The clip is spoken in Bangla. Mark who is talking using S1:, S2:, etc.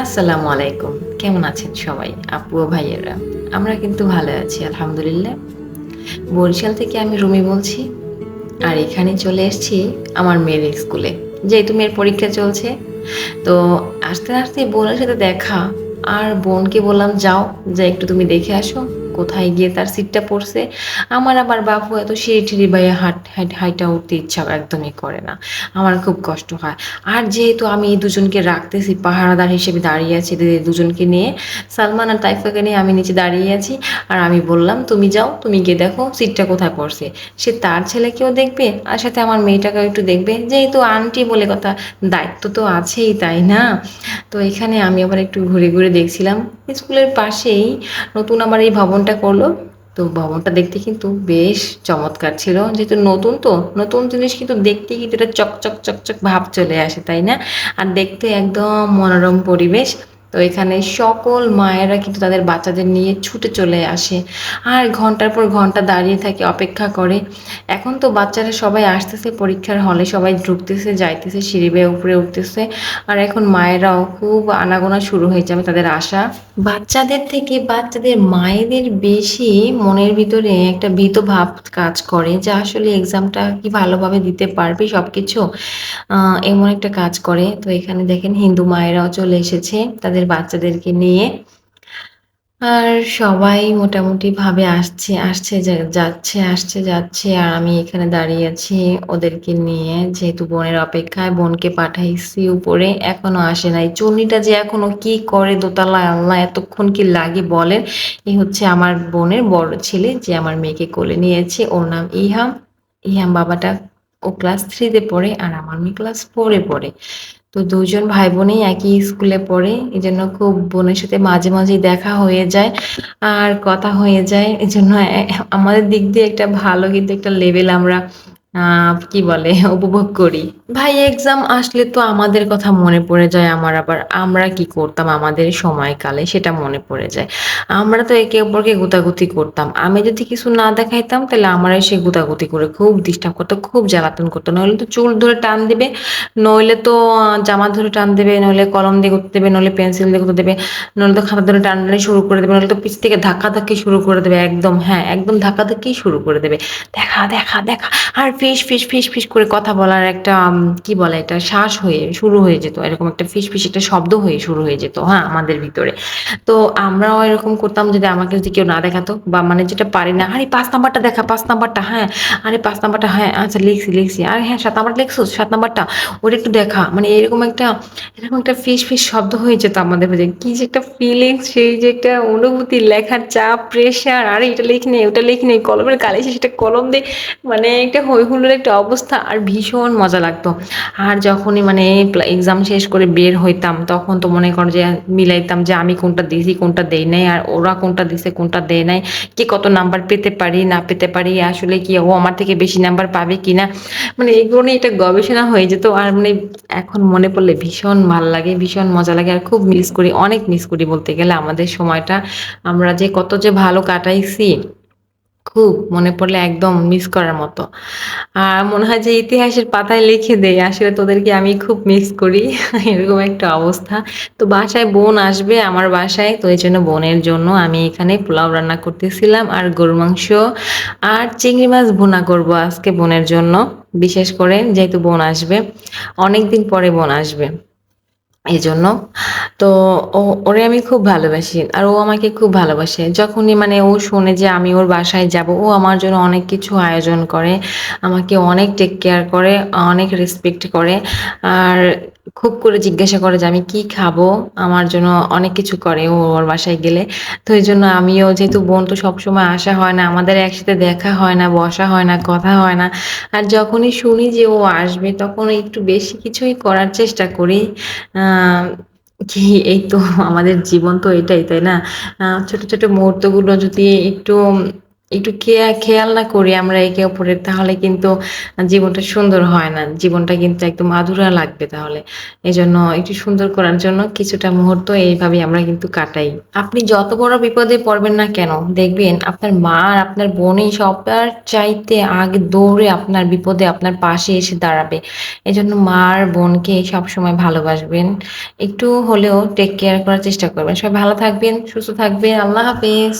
S1: আসসালামু আলাইকুম। কেমন আছেন সবাই? আপু ও ভাইয়েরা, আমরা কিন্তু ভালো আছি, আলহামদুলিল্লাহ। বরিশাল থেকে আমি রুমি বলছি, আর এখানে চলে এসেছি আমার মেয়ের স্কুলে। যেহেতু মেয়ের পরীক্ষা চলছে, তো আস্তে আস্তে বোনের সাথে দেখা, আর বোনকে বললাম, যাও যা একটু তুমি দেখে আসো। কোথায় গিয়ে তার সিটটা পড়ছে। আমার আবার বাপু এত সিঁড়ি টিড়ি বাইয়ে হাট হাইট হাইটা উঠতে ইচ্ছা একদমই করে না। আমার খুব কষ্ট হয়। আর যেহেতু আমি এই দুজনকে রাখতেছি, পাহারাদার হিসেবে দাঁড়িয়ে আছি দুজনকে নিয়ে, সালমান আর তাইফাকে নিয়ে আমি নিচে দাঁড়িয়ে আছি। আর আমি বললাম, তুমি যাও, তুমি গিয়ে দেখো সিটটা কোথায় পড়ছে। সে তার ছেলেকেও দেখবে, আর সাথে আমার মেয়েটাকেও একটু দেখবে। যেহেতু আন্টি বলে কথা, দায়িত্ব তো আছেই, তাই না? তো এখানে আমি আবার একটু ঘুরে ঘুরে দেখছিলাম। স্কুলের পাশেই নতুন আমার এই ভবনটা করল। তো ভবনটা দেখতে কিন্তু বেশ চমৎকার ছিল। যেহেতু নতুন তো, নতুন জিনিস কিন্তু দেখতে কিন্তু এটা চকচক চকচক ভাব চলে আসে, তাই না? আর দেখতে একদম মনোরম পরিবেশ। তো এখানে সকল মায়েরা কিন্তু তাদের বাচ্চাদের নিয়ে ছুটে চলে আসে। আর ঘণ্টার পর ঘণ্টা দাঁড়িয়ে থাকে, অপেক্ষা করে। এখন তো বাচ্চারা সবাই আসতেছে, পরীক্ষার হলে সবাই ঢুকতেছে, যাইতেছে, সিঁড়ি বেয়ে উপরে উঠতেছে। আর এখন মায়েরাও খুব আনাগোনা শুরু হয়ে যাবে তাদের আশা। বাচ্চাদের থেকে বাচ্চাদের মায়েদের বেশি মনের ভিতরে একটা ভীত ভাব কাজ করে যে আসলে এক্সামটা কি ভালোভাবে দিতে পারবে সব কিছু এমন একটা কাজ করে। তো এখানে দেখেন হিন্দু মায়েরাও চলে এসেছে, তাদের বাচ্চাদেরকে নিয়ে। আর সবাই মোটামুটি ভাবে আসছে আসছে যাচ্ছে আসছে, যাচ্ছে। আর আমি এখানে দাঁড়িয়ে আছি ওদেরকে নিয়ে, যেহেতু বোনের অপেক্ষায়। বোনকে পাঠাইছি উপরে, এখনও আসে নাই। চুন্নিটা যে এখনও কি করে দোতলায় আল্লাহ এতক্ষণ কি লাগে বলেন? এই হচ্ছে আমার বোনের বড় ছেলে, যে আমার মেয়েকে কোলে নিয়েছে। ওর নাম ইহাম। ইহাম বাবাটা ও ক্লাস থ্রিতে পড়ে আর আমার মেয়ে ক্লাস ফোরে পড়ে। তো দুজন ভাই বোনই একই স্কুলে পড়ে এই জন্য খুব বোনের সাথে মাঝে মাঝেই দেখা হয়ে যায় আর কথা হয়ে যায়। এই জন্য আমাদের দিক দিয়ে একটা ভালো কিন্তু একটা লেভেল আমরা কি বলে, উপভোগ করি। ভাই এক্সাম আসলে তো আমাদের কথা মনে পড়ে যায়, আমার আবার আমরা কি করতাম, আমাদের সময়কালে সেটা মনে পড়ে যায়। আমরা তো একে অপরকে গুতাগুতি করতাম। আমি যদি কিছু না দেখাইতাম, তাহলে আমার সে গুতাগুতি করে খুব ডিস্টার্ব করতো, খুব জ্বালাতন করতো। নইলে তো চুল ধরে টান দিবে, নইলে তো জামা ধরে টান দেবে, নইলে কলম দিয়ে করতে দেবে, নইলে পেন্সিল দিয়ে করতে দেবে, নইলে তো খাতা ধরে টানাটানি শুরু করে দেবে, নইলে তো পিছ থেকে ধাক্কা ধাক্কি শুরু করে দেবে, একদম হ্যাঁ একদম ধাক্কা ধাক্কি শুরু করে দেবে। দেখা দেখা দেখা, আর ফিস ফিস ফিস ফিস করে কথা বলার একটা কি বলে এটা শ্বাস হয়ে শুরু হয়ে যেত। এরকম একটা ফিস ফিস একটা শব্দ হয়ে শুরু হয়ে যেত হ্যাঁ আমাদের ভিতরে। তো আমরাও এরকম করতাম যদি আমাকে যদি কেউ না দেখাতো বা মানে যেটা পারি না, আরে পাঁচ নাম্বারটা দেখা, পাঁচ নাম্বারটা হ্যাঁ আরে পাঁচ নাম্বারটা হ্যাঁ আচ্ছা লিখছি লিখছি, আর হ্যাঁ সাত নাম্বার লিখছো, সাত নাম্বারটা, ওটা একটু দেখা। মানে এরকম একটা এরকম একটা ফিস ফিস শব্দ হয়ে যেত আমাদের মধ্যে। কি যে একটা ফিলিংস সেই যে একটা অনুভূতি, লেখার চাপ প্রেশার আরে এটা লিখ নেই ওটা লিখ নেই কলমের কালি সেটা কলম দিয়ে মানে একটা হই হুল্লোড় একটা অবস্থা আর ভীষণ মজা লাগতো। আর যখনই মানে এক্সাম শেষ করে বের হইতাম, তখন তো মনে কর যে মিলাইতাম যে আমি কোনটা দিয়েছি কোনটা দেই নাই, আর ওরা কোনটা দিছে, কোনটা দেয় নাই, কে কত নাম্বার পেতে পারি, না পেতে পারি, আসলে কি ও আমার থেকে বেশি নাম্বার পাবে কিনা? মানে এগুলো নিয়ে একটা গবেষণা হয়ে যেত, আর মানে এখন মনে পড়লে ভীষণ ভালো লাগে, ভীষণ মজা লাগে, আর খুব মিস করি, অনেক মিস করি বলতে গেলে আমাদের সময়টা। আমরা যে কত যে ভালো কাটাইছি খুব মনে পড়লে একদম মিস করার মতো। আর মনে হয় যে ইতিহাসের পাতায় লিখে দেয় আসলে তোদেরকে আমি খুব মিস করি। এরকম একটা অবস্থা। তো বাসায় বোন আসবে আমার বাসায়, তো এই জন্য বোনের জন্য আমি এখানে পোলাও রান্না করতেছিলাম আর গরু মাংস আর চিংড়ি মাছ ভুনা করব আজকে বোনের জন্য। বিশেষ করে যেহেতু বোন আসবে অনেক দিন পরে বোন আসবে। এই জন্য তো ও, ওরে আমি খুব ভালোবাসি আর ও আমাকে খুব ভালোবাসে। যখনই মানে ও শোনে যে আমি ওর বাসায় যাব, ও আমার জন্য অনেক কিছু আয়োজন করে, আমাকে অনেক টেক কেয়ার করে, অনেক রেসপেক্ট করে আর খুব করে জিজ্ঞাসা করে যে আমি কি খাব, আমার জন্য অনেক কিছু করে ও ওর বাসায় গেলে। তো এই জন্য আমিও যেহেতু বোন, তো সবসময় আসা হয় না, আমাদের একসাথে দেখা হয় না, বসা হয় না, কথা হয় না। আর যখনই শুনি যে ও আসবে, তখন একটু বেশি কিছুই করার চেষ্টা করি। কি এই তো আমাদের জীবন তো এটাই তাই না? ছোট ছোট মুহূর্তগুলো যদি একটু একটু খেয়াল না করি আমরা একে অপরের তাহলে কিন্তু জীবনটা সুন্দর হয় না। জীবনটা কিন্তু একদম আধুরা লাগবে তাহলে। এজন্য একটু সুন্দর করার জন্য কিছুটা মুহূর্ত এইভাবেই আমরা কিন্তু কাটাই। আপনি যত বড় বিপদে পড়বেন না কেন, দেখবেন আপনার মা আর আপনার বোনই সবার চাইতে আগে দৌড়ে আপনার বিপদে আপনার পাশে এসে দাঁড়াবে। এজন্য মা আর বোনকে সবসময় ভালোবাসবেন। একটু হলেও টেক কেয়ার করার চেষ্টা করবেন। সবাই ভালো থাকবেন, সুস্থ থাকবেন। আল্লাহ হাফেজ।